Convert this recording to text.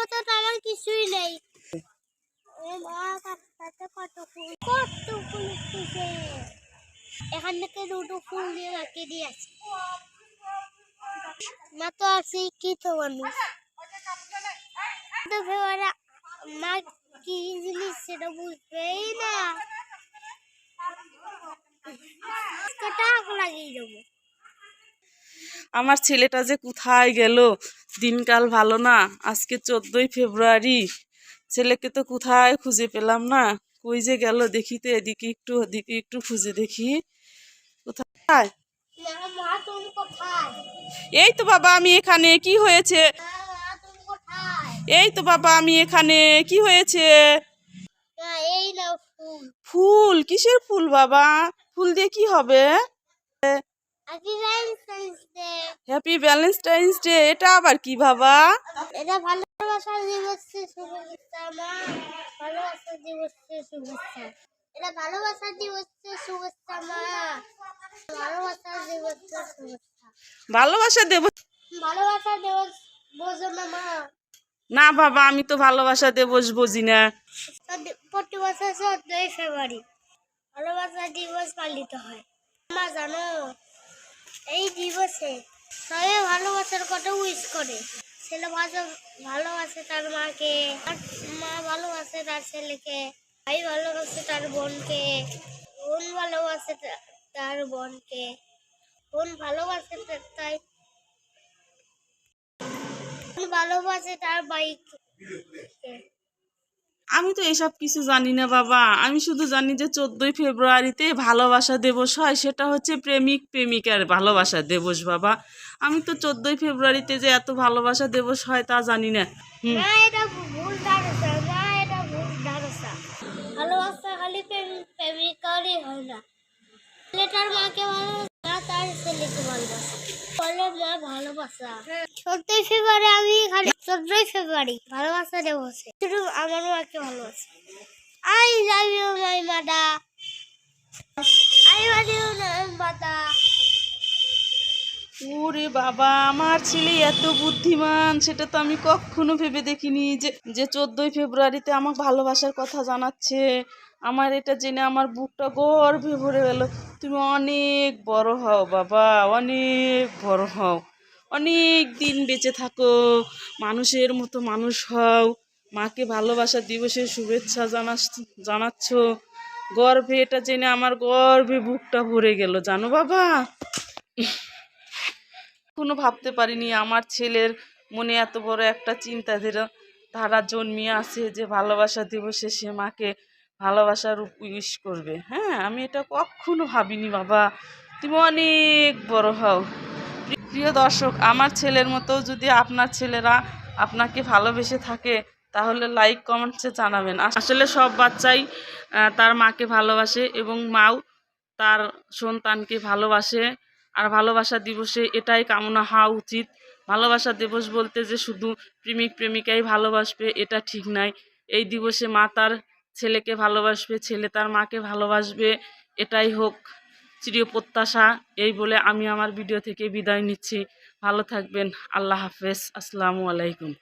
মতো আমার কিছুই নেই। এখান থেকে দুটো ফুল দিয়ে রাখিয়ে দিয়েছে মা তো আছে কি তো মানুষ। তো ভেবে মা কি জিনিস সেটা বুঝবেই না। টাক লাগিয়ে দেবো। আমার ছেলেটা যে কোথায় গেল? দিনকাল ভালো না। আজকে চোদ্দই ফেব্রুয়ারি। ছেলেকে তো কোথায় খুঁজে পেলাম না? কই যে গেল দেখি তো এদিকে একটু ওদিকে একটু খুঁজে দেখি। কোথায়? এই তো বাবা আমি এখানে। কি হয়েছে? এই তো বাবা আমি এখানে। কি হয়েছে? ফুল? কিসের ফুল বাবা? ফুল দিয়ে কি হবে? হ্যাপি ভ্যালেন্টাইন্স ডে এটা আবার কি বাবা? এটা ভালোবাসার দিবসের শুভেচ্ছা মা। ভালোবাসার দিবসের শুভেচ্ছা। এটা ভালোবাসার দিবসের শুভেচ্ছা মা। ভালোবাসার দিবসের শুভেচ্ছা। ভালোবাসা দেব ভালোবাসার দিবস বোঝো না মা। না বাবা আমি তো ভালোবাসা দেবস বুঝি না। প্রতি বছর চোদ্দই ফেব্রুয়ারি। ভালোবাসা দিবস পালিত হয়। মা জানো এই দিবসে সবাই ভালোবাসার কথা উইশ করে। ছেলে ভালো ভালোবাসে তার মাকে মা ভালোবাসে তার ছেলেকে, ভাই ভালোবাসে তার বোনকে, বোন ভালোবাসে তার বোনকে, বোন ভালোবাসে তাই ভালোবাসে তার বাইকে আমি তো এসব কিছু জানি না, বাবা। আমি শুধু জানি যে চোদ্দই ফেব্রুয়ারিতে ভালোবাসা দিবস হয়, সেটা হচ্ছে প্রেমিক প্রেমিকার ভালোবাসা দিবস, বাবা। আমি তো চোদ্দই ফেব্রুয়ারিতে যে এত ভালোবাসা দিবস হয়, তা জানি না তার ছেলেকে ভালোবাসে চোদ্দই ফেব্রুয়ারি আমি খালি চোদ্দই ফেব্রুয়ারি, ভালোবাসা দিবসে শুধু আমার মাকে ভালোবাসা। আই লাভ ইউ মাই মাদা আই লাভ ইউ মাই মাদা ওরে বাবা, আমার ছেলে এত বুদ্ধিমান, সেটা তো আমি কখনো ভেবে দেখিনি যে যে চোদ্দই ফেব্রুয়ারিতে আমার ভালোবাসার কথা জানাচ্ছে। আমার এটা জেনে আমার বুকটা গর্বে ভরে গেল। তুমি অনেক বড় হও বাবা, অনেক বড় হও। অনেক দিন বেঁচে থাকো, মানুষের মতো মানুষ হও। মাকে ভালোবাসা দিবসের শুভেচ্ছা জানাস, জানাচ্ছ। গর্বে এটা জেনে আমার গর্বে বুকটা ভরে গেল, জানো বাবা? কোনো ভাবতে পারিনি আমার ছেলের মনে এত বড় একটা চিন্তা চিন্তাধারা ধারা জন্মিয়ে আছে যে ভালোবাসা দিবসে সে মাকে ভালোবাসার উইশ করবে। হ্যাঁ আমি এটা কখনো ভাবিনি বাবা। তুমি অনেক বড় হও। প্রিয় দর্শক, আমার ছেলের মতো যদি আপনার ছেলেরা আপনাকে ভালোবেসে থাকে, তাহলে লাইক কমেন্টসে জানাবেন। আসলে সব বাচ্চাই তার মাকে ভালোবাসে এবং মাও তার সন্তানকে ভালোবাসে। আর ভালোবাসা দিবসে এটাই কামনা হওয়া উচিত। ভালোবাসা দিবস বলতে যে শুধু প্রেমিক প্রেমিকাই ভালোবাসবে, এটা ঠিক নাই। এই দিবসে মা তার ছেলেকে ভালোবাসবে, ছেলে তার মাকে ভালোবাসবে, এটাই হোক চিরীয় প্রত্যাশা এই বলে আমি আমার ভিডিও থেকে বিদায় নিচ্ছি। ভালো থাকবেন। আল্লাহ হাফেজ। আসসালামু আলাইকুম।